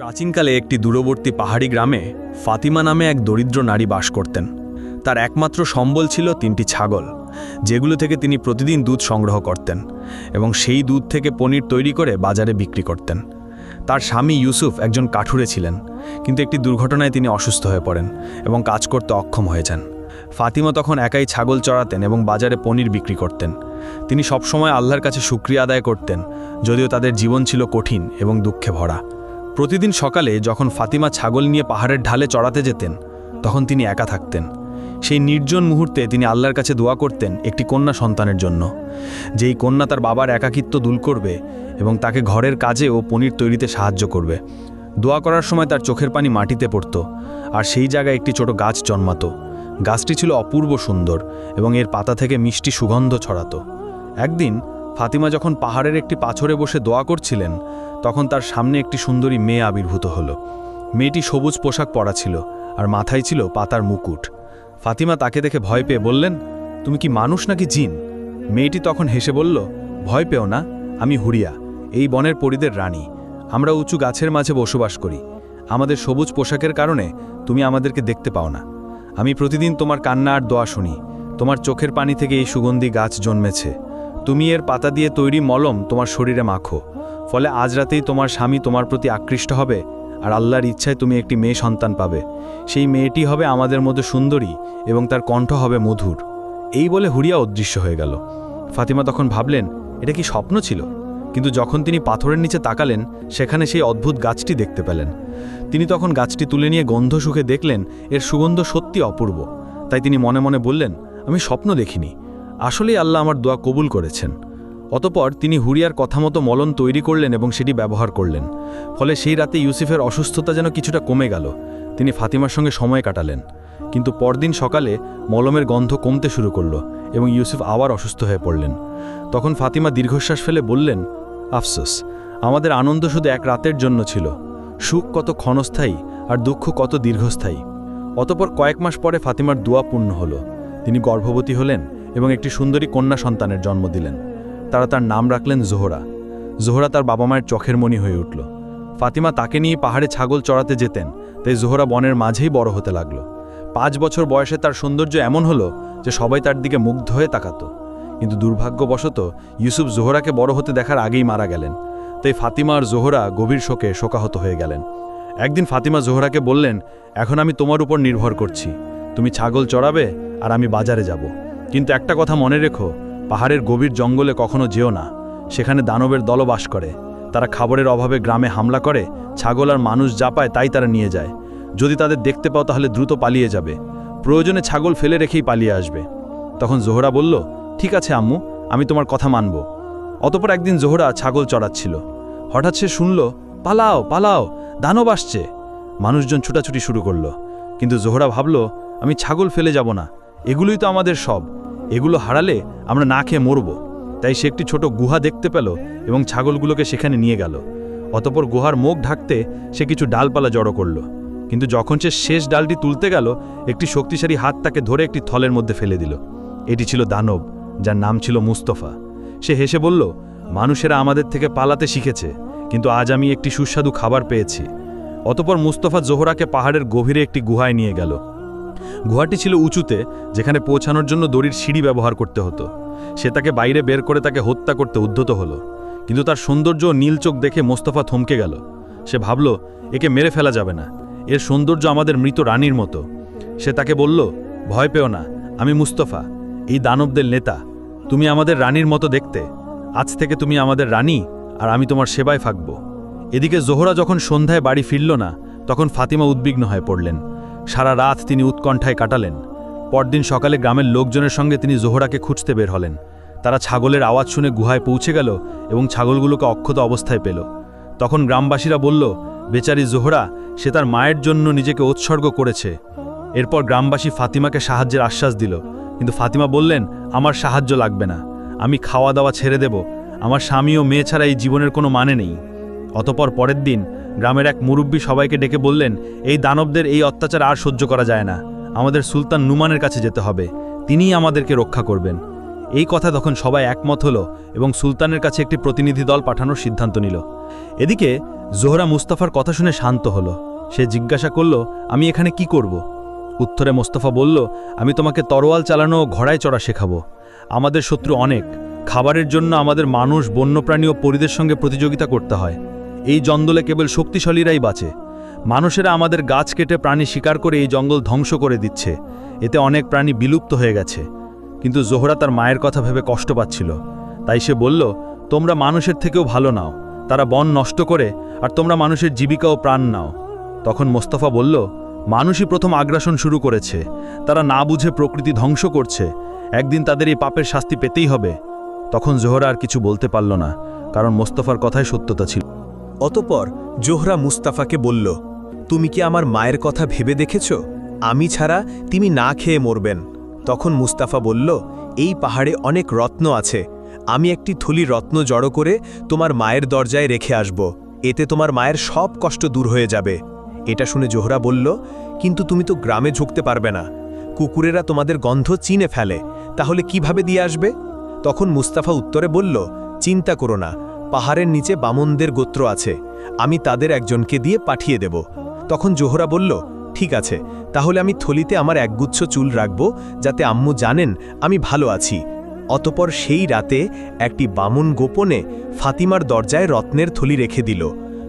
প্রাচীনকালে একটি দূরবর্তী পাহাড়ি গ্রামে ফাতিমা নামে এক দরিদ্র নারী বাস করতেন। তার একমাত্র সম্বল ছিল তিনটি ছাগল, যেগুলো থেকে তিনি প্রতিদিন দুধ সংগ্রহ করতেন এবং সেই দুধ থেকে পনির তৈরি করে বাজারে বিক্রি করতেন। তার স্বামী ইউসুফ একজন কাঠুরে ছিলেন, কিন্তু একটি দুর্ঘটনায় তিনি অসুস্থ হয়ে পড়েন এবং কাজ করতে অক্ষম হয়ে যান। ফাতিমা তখন একাই ছাগল চড়াতেন এবং বাজারে পনির বিক্রি করতেন। তিনি সবসময় আল্লাহর কাছে শুক্রিয়া আদায় করতেন, যদিও তাদের জীবন ছিল কঠিন এবং দুঃখে ভরা। প্রতিদিন সকালে যখন ফাতিমা ছাগল নিয়ে পাহাড়ের ঢালে চড়াতে যেতেন, তখন তিনি একা থাকতেন। সেই নির্জন মুহূর্তে তিনি আল্লাহর কাছে দোয়া করতেন একটি কন্যা সন্তানের জন্য। যেই কন্যা তার বাবার একাকিত্ব দূর করবে এবং তাকে ঘরের কাজে ও পনির তৈরিতে সাহায্য করবে। দোয়া করার সময় তার চোখের পানি মাটিতে পড়ত আর সেই জায়গায় একটি ছোট গাছ জন্মাত। গাছটি ছিল অপূর্ব সুন্দর এবং এর পাতা থেকে মিষ্টি সুগন্ধ ছড়াতো। একদিন ফাতিমা যখন পাহাড়ের একটি পাথরে বসে দোয়া করছিলেন, তখন তার সামনে একটি সুন্দরী মেয়ে আবির্ভূত হলো। মেয়েটি সবুজ পোশাক পরা ছিল আর মাথায় ছিল পাতার মুকুট। ফাতিমা তাকে দেখে ভয় পেয়ে বললেন, তুমি কি মানুষ নাকি জিন? মেয়েটি তখন হেসে বলল, ভয় পেও না, আমি হুরিয়া, এই বনের পরিদের রানী। আমরা উঁচু গাছের মাঝে বসবাস করি। আমাদের সবুজ পোশাকের কারণে তুমি আমাদেরকে দেখতে পাও না। আমি প্রতিদিন তোমার কান্না আর দোয়া শুনি। তোমার চোখের পানি থেকে এই সুগন্ধি গাছ জন্মেছে। তুমি এর পাতা দিয়ে তৈরি মলম তোমার শরীরে মাখো। ফলে আজ রাতেই তোমার স্বামী তোমার প্রতি আকৃষ্ট হবে আর আল্লাহর ইচ্ছায় তুমি একটি মেয়ে সন্তান পাবে। সেই মেয়েটি হবে আমাদের মধ্যে সুন্দরী এবং তার কণ্ঠ হবে মধুর। এই বলে হুরিয়া অদৃশ্য হয়ে গেল। ফাতিমা তখন ভাবলেন, এটা কি স্বপ্ন ছিল? কিন্তু যখন তিনি পাথরের নিচে তাকালেন, সেখানে সেই অদ্ভুত গাছটি দেখতে পেলেন। তিনি তখন গাছটি তুলে নিয়ে গন্ধ সুখে দেখলেন, এর সুগন্ধ সত্যি অপূর্ব। তাই তিনি মনে মনে বললেন, আমি স্বপ্ন দেখিনি। আসলেই আল্লাহ আমার দোয়া কবুল করেছেন। অতপর তিনি হুরিয়ার কথা মতো মলন তৈরি করলেন এবং সেটি ব্যবহার করলেন। ফলে সেই রাতে ইউসুফের অসুস্থতা যেন কিছুটা কমে গেল। তিনি ফাতিমার সঙ্গে সময় কাটালেন। কিন্তু পরদিন সকালে মলমের গন্ধ কমতে শুরু করল এবং ইউসুফ আবার অসুস্থ হয়ে পড়লেন। তখন ফাতিমা দীর্ঘশ্বাস ফেলে বললেন, আফসোস, আমাদের আনন্দ শুধু এক রাতের জন্য ছিল। সুখ কত ক্ষণস্থায়ী আর দুঃখ কত দীর্ঘস্থায়ী। অতপর কয়েক মাস পরে ফাতিমার দোয়া পূর্ণ হল। তিনি গর্ভবতী হলেন এবং একটি সুন্দরী কন্যা সন্তানের জন্ম দিলেন। তারা তার নাম রাখলেন জোহরা। জোহরা তার বাবা মায়ের চোখের মণি হয়ে উঠল। ফাতিমা তাকে নিয়ে পাহাড়ে ছাগল চড়াতে যেতেন, তাই জোহরা বনের মাঝেই বড় হতে লাগল। পাঁচ বছর বয়সে তার সৌন্দর্য এমন হলো যে সবাই তার দিকে মুগ্ধ হয়ে তাকাতো। কিন্তু দুর্ভাগ্যবশত ইউসুফ জোহরাকে বড় হতে দেখার আগেই মারা গেলেন। তাই ফাতিমা আর জোহরা গভীর শোকে শোকাহত হয়ে গেলেন। একদিন ফাতিমা জোহরাকে বললেন, এখন আমি তোমার উপর নির্ভর করছি। তুমি ছাগল চড়াবে আর আমি বাজারে যাব। কিন্তু একটা কথা মনে রেখো, পাহাড়ের গভীর জঙ্গলে কখনো যেও না। সেখানে দানবের দল বাস করে। তারা খাবারের অভাবে গ্রামে হামলা করে, ছাগল আর মানুষ যা পায় তাই তারা নিয়ে যায়। যদি তাদের দেখতে পাও তাহলে দ্রুত পালিয়ে যাবে। প্রয়োজনে ছাগল ফেলে রেখেই পালিয়ে আসবে। তখন জোহরা বলল, ঠিক আছে আম্মু, আমি তোমার কথা মানব। অতপর একদিন জোহরা ছাগল চড়াচ্ছিল। হঠাৎ সে শুনল, পালাও পালাও, দানব আসছে। মানুষজন ছুটাছুটি শুরু করল। কিন্তু জোহরা ভাবল, আমি ছাগল ফেলে যাব না। এগুলোই তো আমাদের সব। এগুলো হারালে আমরা না খেয়ে মরব। তাই সে একটি ছোট গুহা দেখতে পেল এবং ছাগলগুলোকে সেখানে নিয়ে গেল। অতপর গুহার মুখ ঢাকতে সে কিছু ডালপালা জড়ো করল। কিন্তু যখন সে শেষ ডালটি তুলতে গেল, একটি শক্তিশালী হাত তাকে ধরে একটি থলের মধ্যে ফেলে দিল। এটি ছিল দানব, যার নাম ছিল মুস্তফা। সে হেসে বলল, মানুষেরা আমাদের থেকে পালাতে শিখেছে, কিন্তু আজ আমি একটি সুস্বাদু খাবার পেয়েছি। অতপর মুস্তফা জোহরাকে পাহাড়ের গভীরে একটি গুহায় নিয়ে গেল। গুহাটি ছিল উঁচুতে, যেখানে পৌঁছানোর জন্য দড়ির সিঁড়ি ব্যবহার করতে হতো। সে তাকে বাইরে বের করে তাকে হত্যা করতে উদ্ধত হলো। কিন্তু তার সৌন্দর্য নীল চোখ দেখে মোস্তফা থমকে গেল। সে ভাবল, একে মেরে ফেলা যাবে না। এর সৌন্দর্য আমাদের মৃত রানীর মতো। সে তাকে বলল, ভয় পেও না, আমি মুস্তফা, এই দানবদের নেতা। তুমি আমাদের রানীর মতো দেখতে। আজ থেকে তুমি আমাদের রানী, আর আমি তোমার সেবায় থাকব এদিকে জোহরা যখন সন্ধ্যায় বাড়ি ফিরল না, তখন ফাতিমা উদ্বিগ্ন হয়ে পড়লেন। সারা রাত তিনি উৎকণ্ঠায় কাটালেন। পরদিন সকালে গ্রামের লোকজনের সঙ্গে তিনি জোহরাকে খুঁজতে বের হলেন। তারা ছাগলের আওয়াজ শুনে গুহায় পৌঁছে গেল এবং ছাগলগুলোকে অক্ষত অবস্থায় পেল। তখন গ্রামবাসীরা বলল, বেচারি জোহরা, সে তার মায়ের জন্য নিজেকে উৎসর্গ করেছে। এরপর গ্রামবাসী ফাতিমাকে সাহায্যের আশ্বাস দিল। কিন্তু ফাতিমা বললেন, আমার সাহায্য লাগবে না। আমি খাওয়া দাওয়া ছেড়ে দেব। আমার স্বামী ও মেয়ে ছাড়া এই জীবনের কোনো মানে নেই। অতপর পরের দিন গ্রামের এক মুরব্বী সবাইকে ডেকে বললেন, এই দানবদের এই অত্যাচার আর সহ্য করা যায় না। আমাদের সুলতান নুমানের কাছে যেতে হবে। তিনিই আমাদেরকে রক্ষা করবেন। এই কথা তখন সবাই একমত হলো এবং সুলতানের কাছে একটি প্রতিনিধি দল পাঠানোর সিদ্ধান্ত নিল। এদিকে জোহরা মুস্তাফার কথা শুনে শান্ত হলো। সে জিজ্ঞাসা করল, আমি এখানে কি করব? উত্তরে মোস্তফা বলল, আমি তোমাকে তরোয়াল চালানো ও ঘোড়ায় চড়া শেখাবো। আমাদের শত্রু অনেক। খাবারের জন্য আমাদের মানুষ, বন্যপ্রাণী ও পরিদের সঙ্গে প্রতিযোগিতা করতে হয়। এই জঙ্গলে কেবল শক্তিশালীরাই বাঁচে। মানুষেরা আমাদের গাছ কেটে প্রাণী শিকার করে এই জঙ্গল ধ্বংস করে দিচ্ছে। এতে অনেক প্রাণী বিলুপ্ত হয়ে গেছে। কিন্তু জোহরা তার মায়ের কথা ভেবে কষ্ট পাচ্ছিল। তাই সে বলল, তোমরা মানুষের থেকেও ভালো নাও। তারা বন নষ্ট করে, আর তোমরা মানুষের জীবিকা ও প্রাণ নাও। তখন মোস্তফা বলল, মানুষই প্রথম আগ্রাসন শুরু করেছে। তারা না বুঝে প্রকৃতি ধ্বংস করছে। একদিন তাদের এই পাপের শাস্তি পেতেই হবে। তখন জোহরা আর কিছু বলতে পারল না, কারণ মোস্তফার কথাই সত্যতা ছিল। অতপর জোহরা মুস্তাফাকে বলল, তুমি কি আমার মায়ের কথা ভেবে দেখেছ? আমি ছাড়া তিনি না খেয়ে মরবেন। তখন মুস্তাফা বলল, এই পাহাড়ে অনেক রত্ন আছে। আমি একটি থলি রত্ন জড়ো করে তোমার মায়ের দরজায় রেখে আসব। এতে তোমার মায়ের সব কষ্ট দূর হয়ে যাবে। এটা শুনে জোহরা বলল, কিন্তু তুমি তো গ্রামে ঝুঁকতে পারবে না। কুকুরেরা তোমাদের গন্ধ চিনে ফেলে। তাহলে কীভাবে দিয়ে আসবে? তখন মুস্তাফা উত্তরে বলল, চিন্তা করো না। পাহাড়ের নিচে বামনদের গোত্র আছে, আমি তাদের একজনকে দিয়ে পাঠিয়ে দেব। তখন জোহরা বলল, ঠিক আছে, তাহলে আমি থলিতে আমার একগুচ্ছ চুল রাখব, যাতে আম্মু জানেন আমি ভালো আছি। অতপর সেই রাতে একটি বামুন গোপনে ফাতিমার দরজায় রত্নের থলি রেখে দিল।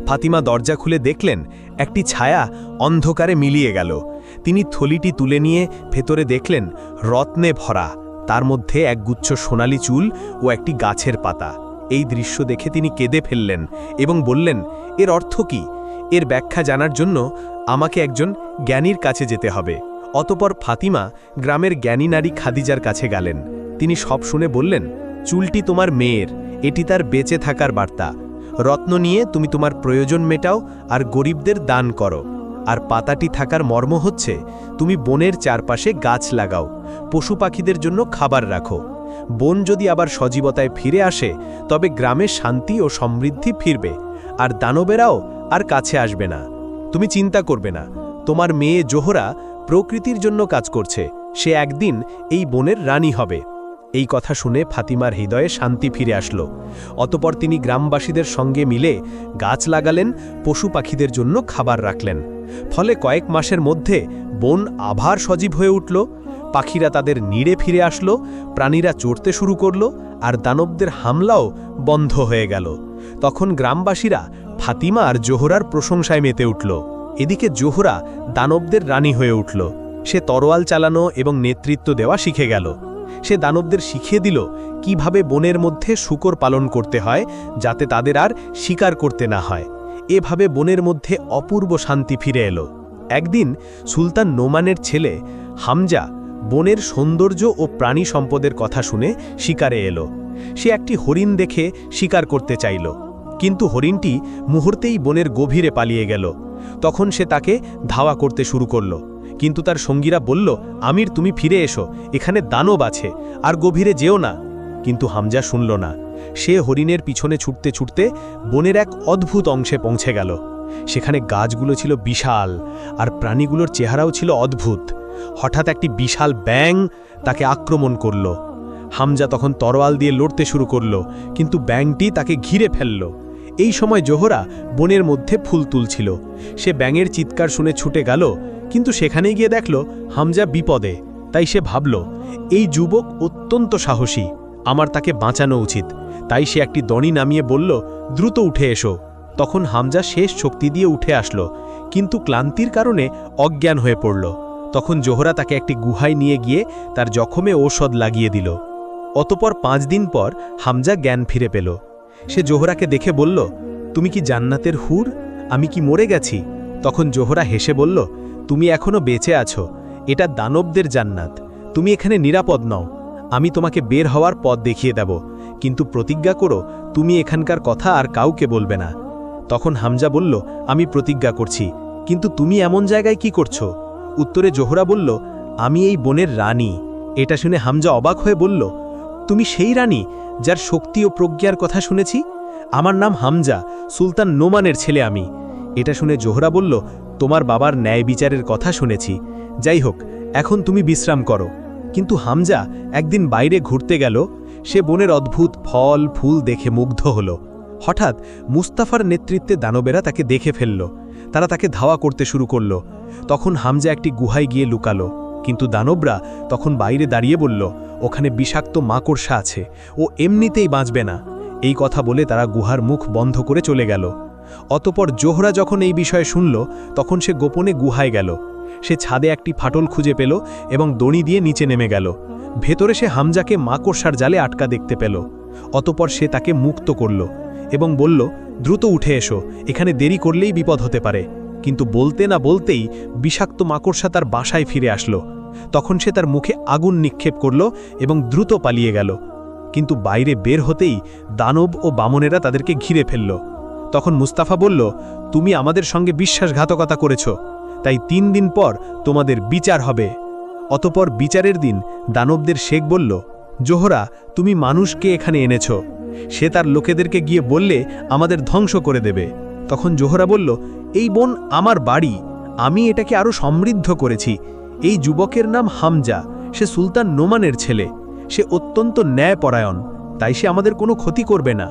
ফাতিমা দরজা খুলে দেখলেন, একটি ছায়া অন্ধকারে মিলিয়ে গেল। তিনি থলিটি তুলে নিয়ে ভেতরে দেখলেন, রত্নে ভরা, তার মধ্যে একগুচ্ছ সোনালি চুল ও একটি গাছের পাতা। এই দৃশ্য দেখে তিনি কেঁদে ফেললেন এবং বললেন, এর অর্থ কি? এর ব্যাখ্যা জানার জন্য আমাকে একজন জ্ঞানীর কাছে যেতে হবে। অতপর ফাতিমা গ্রামের জ্ঞানী নারী খাদিজার কাছে গেলেন। তিনি সব শুনে বললেন, চুলটি তোমার মেয়ের, এটি তার বেঁচে থাকার বার্তা। রত্ন নিয়ে তুমি তোমার প্রয়োজন মেটাও আর গরিবদের দান করো। আর পাতাটি থাকার মর্ম হচ্ছে, তুমি বনের চারপাশে গাছ লাগাও, পশু পাখিদের জন্য খাবার রাখো। বন যদি আবার সজীবতায় ফিরে আসে, তবে গ্রামে শান্তি ও সমৃদ্ধি ফিরবে, আর দানবেরাও আর কাছে আসবে না। তুমি চিন্তা করবে না, তোমার মেয়ে জোহরা প্রকৃতির জন্য কাজ করছে, সে একদিন এই বনের রানী হবে। এই কথা শুনে ফাতিমার হৃদয়ে শান্তি ফিরে আসলো। অতপর তিনি গ্রামবাসীদের সঙ্গে মিলে গাছ লাগালেন, পশু পাখিদের জন্য খাবার রাখলেন। ফলে কয়েক মাসের মধ্যে বন আভার সজীব হয়ে উঠল। পাখিরা তাদের নিড়ে ফিরে আসলো, প্রাণীরা চড়তে শুরু করল, আর দানবদের হামলাও বন্ধ হয়ে গেল। তখন গ্রামবাসীরা ফাতিমা আর জোহরার প্রশংসায় মেতে উঠল। এদিকে জোহরা দানবদের রানী হয়ে উঠল। সে তরোয়াল চালানো এবং নেতৃত্ব দেওয়া শিখে গেল। সে দানবদের শিখিয়ে দিল কীভাবে বনের মধ্যে শুকর পালন করতে হয়, যাতে তাদের আর শিকার করতে না হয়। এভাবে বনের মধ্যে অপূর্ব শান্তি ফিরে এলো। একদিন সুলতান নোমানের ছেলে হামজা বনের সৌন্দর্য ও প্রাণী সম্পদের কথা শুনে শিকারে এলো। সে একটি হরিণ দেখে শিকার করতে চাইল। কিন্তু হরিণটি মুহূর্তেই বনের গভীরে পালিয়ে গেল। তখন সে তাকে ধাওয়া করতে শুরু করল। কিন্তু তার সঙ্গীরা বলল, আমির, তুমি ফিরে এসো। এখানে দানব আছে, আর গভীরে যেও না। কিন্তু হামজা শুনল না। সে হরিণের পিছনে ছুটতে ছুটতে বনের এক অদ্ভুত অংশে পৌঁছে গেল। সেখানে গাছগুলো ছিল বিশাল, আর প্রাণীগুলোর চেহারাও ছিল অদ্ভুত। হঠাৎ একটি বিশাল ব্যাং তাকে আক্রমণ করল। হামজা তখন তরোয়াল দিয়ে লড়তে শুরু করল, কিন্তু ব্যাংটি তাকে ঘিরে ফেলল। এই সময় জোহরা বনের মধ্যে ফুল তুলছিল। সে ব্যাঙের চিৎকার শুনে ছুটে গেল, কিন্তু সেখানে গিয়ে দেখল হামজা বিপদে। তাই সে ভাবল, এই যুবক অত্যন্ত সাহসী, আমার তাকে বাঁচানো উচিত। তাই সে একটি দড়ি নামিয়ে বলল, দ্রুত উঠে এসো। তখন হামজা শেষ শক্তি দিয়ে উঠে আসলো, কিন্তু ক্লান্তির কারণে অজ্ঞান হয়ে পড়ল। তখন জোহরা তাকে একটি গুহায় নিয়ে গিয়ে তার জখমে ঔষধ লাগিয়ে দিল। অতপর পাঁচ দিন পর হামজা জ্ঞান ফিরে পেল। সে জোহরাকে দেখে বলল, তুমি কি জান্নাতের হুর? আমি কি মরে গেছি? তখন জোহরা হেসে বলল, তুমি এখনও বেঁচে আছো। এটা দানবদের জান্নাত। তুমি এখানে নিরাপদ নও। আমি তোমাকে বের হওয়ার পথ দেখিয়ে দেব। কিন্তু প্রতিজ্ঞা করো, তুমি এখানকার কথা আর কাউকে বলবে না। তখন হামজা বলল, আমি প্রতিজ্ঞা করছি। কিন্তু তুমি এমন জায়গায় কি করছ? উত্তরে জোহরা বলল, আমি এই বনের রানী। এটা শুনে হামজা অবাক হয়ে বলল, তুমি সেই রানী যার শক্তি ও প্রজ্ঞার কথা শুনেছি? আমার নাম হামজা, সুলতান নোমানের ছেলে আমি। এটা শুনে জোহরা বলল, তোমার বাবার ন্যায় বিচারের কথা শুনেছি। যাই হোক, এখন তুমি বিশ্রাম করো। কিন্তু হামজা একদিন বাইরে ঘুরতে গেল, সে বনের অদ্ভুত ফল, ফুল দেখে মুগ্ধ হল। হঠাৎ মুস্তাফার নেতৃত্বে দানবেরা তাকে দেখে ফেলল। তারা তাকে ধাওয়া করতে শুরু করল। তখন হামজা একটি গুহায় গিয়ে লুকালো। কিন্তু দানবরা তখন বাইরে দাঁড়িয়ে বলল, ওখানে বিষাক্ত মাকড়সা আছে, ও এমনিতেই বাঁচবে না। এই কথা বলে তারা গুহার মুখ বন্ধ করে চলে গেল। অতপর জোহরা যখন এই বিষয়ে শুনল, তখন সে গোপনে গুহায় গেল। সে ছাদে একটি ফাটল খুঁজে পেল এবং দড়ি দিয়ে নিচে নেমে গেল। ভেতরে সে হামজাকে মাকড়সার জালে আটকা দেখতে পেল। অতপর সে তাকে মুক্ত করল। এবং বলল, দ্রুত উঠে এসো, এখানে দেরি করলেই বিপদ হতে পারে। কিন্তু বলতে না বলতেই বিষাক্ত মাকড়সা তার বাসায় ফিরে আসলো। তখন সে তার মুখে আগুন নিক্ষেপ করল এবং দ্রুত পালিয়ে গেল। কিন্তু বাইরে বের হতেই দানব ও বামনেরা তাদেরকে ঘিরে ফেলল। তখন মুস্তাফা বলল, তুমি আমাদের সঙ্গে বিশ্বাসঘাতকতা করেছ। তাই তিন দিন পর তোমাদের বিচার হবে। অতপর বিচারের দিন দানবদের শেখ বলল, জোহরা, তুমি মানুষকে এখানে এনেছ। সে তার লোকেদেরকে গিয়ে বললে, আমাদের ধ্বংস করে দেবে। তখন জোহরা বলল, এই বোন আমার বাড়ি, আমি এটাকে আরও সমৃদ্ধ করেছি। এই যুবকের নাম হামজা, সে সুলতান নোমানের ছেলে। সে অত্যন্ত ন্যায়পরায়ণ, তাই সে আমাদের কোনো ক্ষতি করবে না।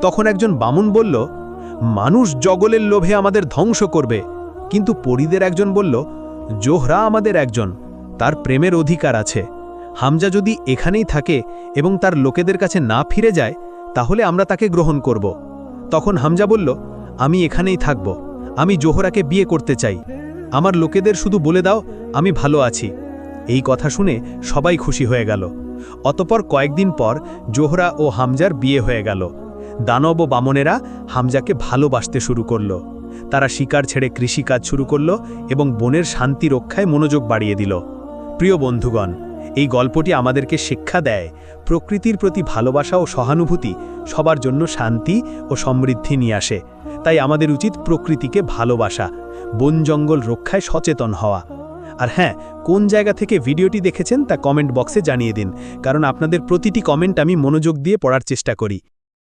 তখন একজন বামুন বলল, মানুষ জগলের লোভে আমাদের ধ্বংস করবে। কিন্তু পরিদের একজন বলল, জোহরা আমাদের একজন, তার প্রেমের অধিকার আছে। হামজা যদি এখানেই থাকে এবং তার লোকেদের কাছে না ফিরে যায় তাহলে আমরা তাকে গ্রহণ করব। তখন হামজা বলল, আমি এখানেই থাকব। আমি জোহরাকে বিয়ে করতে চাই। আমার লোকেদের শুধু বলে দাও, আমি ভালো আছি। এই কথা শুনে সবাই খুশি হয়ে গেল। অতপর কয়েকদিন পর জোহরা ও হামজার বিয়ে হয়ে গেল। দানব ও বামনেরা হামজাকে ভালোবাসতে শুরু করল। তারা শিকার ছেড়ে কৃষিকাজ শুরু করল এবং বনের শান্তি রক্ষায় মনোযোগ বাড়িয়ে দিল। প্রিয় বন্ধুগণ এই গল্পটি আমাদেরকে শিক্ষা দেয়, প্রকৃতির প্রতি ভালোবাসা ও সহানুভূতি সবার জন্য শান্তি ও সমৃদ্ধি নিয়ে আসে। তাই আমাদের উচিত প্রকৃতিকে ভালোবাসা, বন জঙ্গল রক্ষায় সচেতন হওয়া। আর হ্যাঁ কোন জায়গা থেকে ভিডিওটি দেখেছেন তা কমেন্ট বক্সে জানিয়ে দিন, কারণ আপনাদের প্রতিটি কমেন্ট আমি মনোযোগ দিয়ে পড়ার চেষ্টা করি।